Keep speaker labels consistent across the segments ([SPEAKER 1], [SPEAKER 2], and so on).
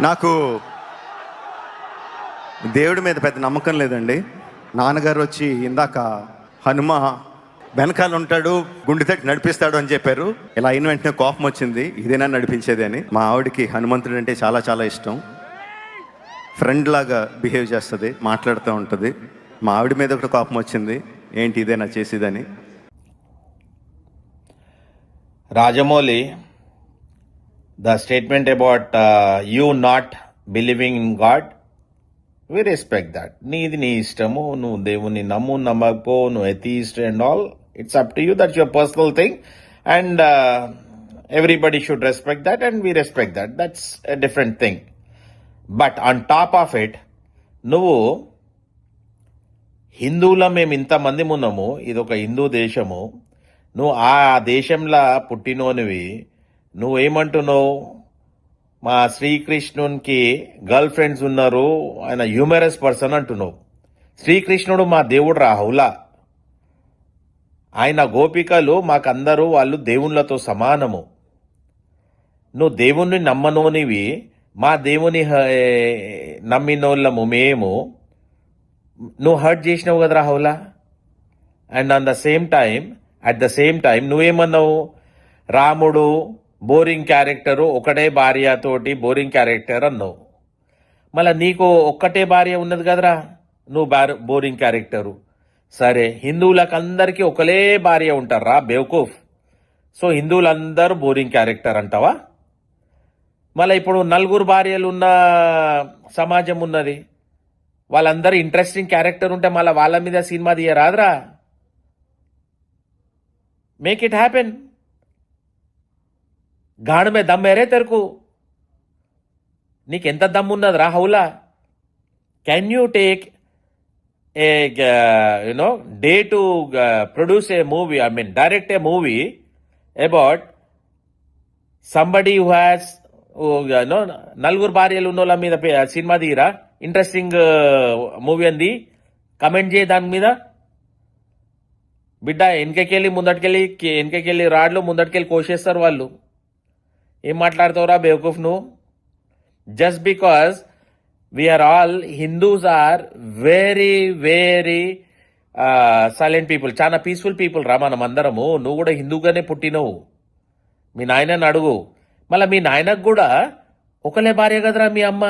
[SPEAKER 1] నాకు దేవుడి మీద పెద్ద నమ్మకం లేదండి. నాన్నగారు వచ్చి ఇందాక హనుమ వెనకాల ఉంటాడు గుండె తట్టి నడిపిస్తాడు అని చెప్పారు. ఇలా అయిన వెంటనే కోపం వచ్చింది. ఇదేనా నడిపించేది అని. మా ఆవిడకి హనుమంతుడు అంటే చాలా చాలా ఇష్టం. ఫ్రెండ్ లాగా బిహేవ్ చేస్తుంది మాట్లాడుతూ ఉంటుంది. మా ఆవిడ మీద ఒకటి కోపం వచ్చింది. ఏంటి ఇదేనా చేసేదని?
[SPEAKER 2] Rajamouli the statement about uh, you not believing in God, we respect that. నీది నీ ఇష్టము నువ్వు దేవుని నమ్ము నమ్మకపో నువ్వు atheist and all it's up to you that's your personal thing and everybody should respect that and we respect that that's a different thing but on top of it నువ్వు హిందువుల మేము ఇంతమంది ఉన్నాము ఇది ఒక హిందూ దేశము. నువ్వు ఆ దేశంలో పుట్టినోనివి నువ్వేమంటున్నావు? మా శ్రీకృష్ణునికి గర్ల్ ఫ్రెండ్స్ ఉన్నారు ఆయన హ్యూమరస్ పర్సన్ అంటున్నావు. శ్రీకృష్ణుడు మా దేవుడు రాహులా. ఆయన గోపికలు మాకందరూ వాళ్ళు దేవుళ్ళతో సమానము. నువ్వు దేవుణ్ణి నమ్మనోనివి మా దేవుని హ- నమ్మినోళ్ళము మేము. నువ్వు హర్ట్ చేసినావు కదా రాహులా? And on the same time at the same time నువ్వేమన్నావు? రాముడు బోరింగ్ క్యారెక్టరు ఒకటే భార్యతోటి బోరింగ్ క్యారెక్టర్ అన్నావు. మళ్ళీ నీకు ఒక్కటే భార్య ఉన్నది కదరా? నువ్వు బార్- బోరింగ్ క్యారెక్టరు. సరే హిందువులకు అందరికీ ఒకలే భార్య ఉంటారా బేవకూఫ్? సో హిందువులందరూ బోరింగ్ క్యారెక్టర్ అంటావా? మళ్ళీ ఇప్పుడు నలుగురు భార్యలు ఉన్న సమాజం ఉన్నది. వాళ్ళందరూ ఇంట్రెస్టింగ్ క్యారెక్టర్ ఉంటే మళ్ళీ వాళ్ళ మీద సినిమా తీయరాదురా. మేక్ ఇట్ హ్యాపెన్ గాఢ దమ్మేరే తెరకు. నీకు ఎంత దమ్ము ఉన్నది రా హౌలా? Can you take a you know day to produce a movie I mean direct a movie about somebody who has no నలుగురు భార్యలు ఉన్న వాళ్ళ మీద సినిమా తీరా ఇంట్రెస్టింగ్ మూవీ అంది. కమెంట్ చేయి దాని మీద. బిడ్డ వెనకకెళ్ళి ముందటికెళ్ళి వెనకకెళ్ళి రాడ్లు ముందటికెళ్ళి కోసేస్తారు వాళ్ళు. ఏం మాట్లాడతావురా బేవకూఫ్ నువ్వు? Just because we are all Hindus are very very silent people చాలా పీస్ఫుల్ పీపుల్ రా మనం అందరము. నువ్వు కూడా హిందూగానే పుట్టినవు. మీ నాయనని అడుగు. మళ్ళీ మీ నాయనకు కూడా ఒకలే భార్య కదరా మీ అమ్మ?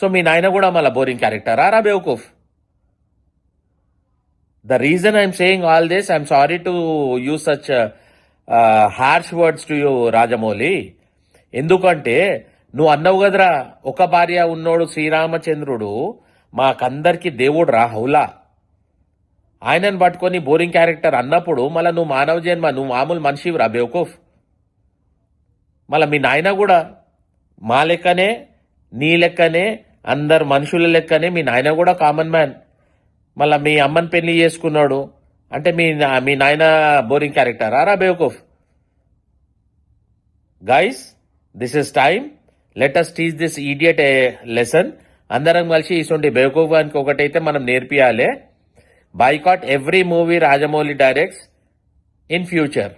[SPEAKER 2] సో మీ నాయన కూడా మళ్ళీ బోరింగ్ క్యారెక్టర్ రా బేవకూఫ్. The reason I'm saying all this I'm sorry to use such harsh words to you Rajamouli. ఎందుకంటే నువ్వు అన్నావు కదరా ఒక భార్య ఉన్నోడు శ్రీరామచంద్రుడు మాకందరికి దేవుడు రా హౌలా. ఆయనను పట్టుకొని బోరింగ్ క్యారెక్టర్ అన్నప్పుడు మళ్ళీ నువ్వు మానవ జన్మ నువ్వు మామూలు మనిషివి రా బేవకూఫ్. మళ్ళీ మీ నాయన కూడా మా లెక్కనే నీ లెక్కనే అందరు మనుషుల లెక్కనే మీ నాయన కూడా కామన్ మ్యాన్. మళ్ళా మీ అమ్మని పెళ్ళి చేసుకున్నాడు అంటే మీ మీ నాయన బోరింగ్ క్యారెక్టర్. ఆరా బేవకూఫ్? Guys this is time let us teach this idiot a lesson అందరం కలిసి ఇటువంటి బేవకూఫ్ గానికి ఒకటైతే మనం నేర్పియాలి. Boycott every movie Rajamouli directs in future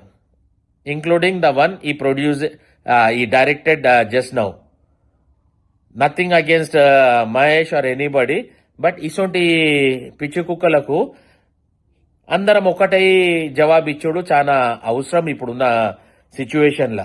[SPEAKER 2] including the one he produce he directed just now nothing against Mahesh or anybody but ఇటువంటి పిచ్చి కుక్కలకు అందరం ఒకటై జవాబిచ్చుడు. చాలా అవసరం ఇప్పుడున్న సిచ్యువేషన్లో.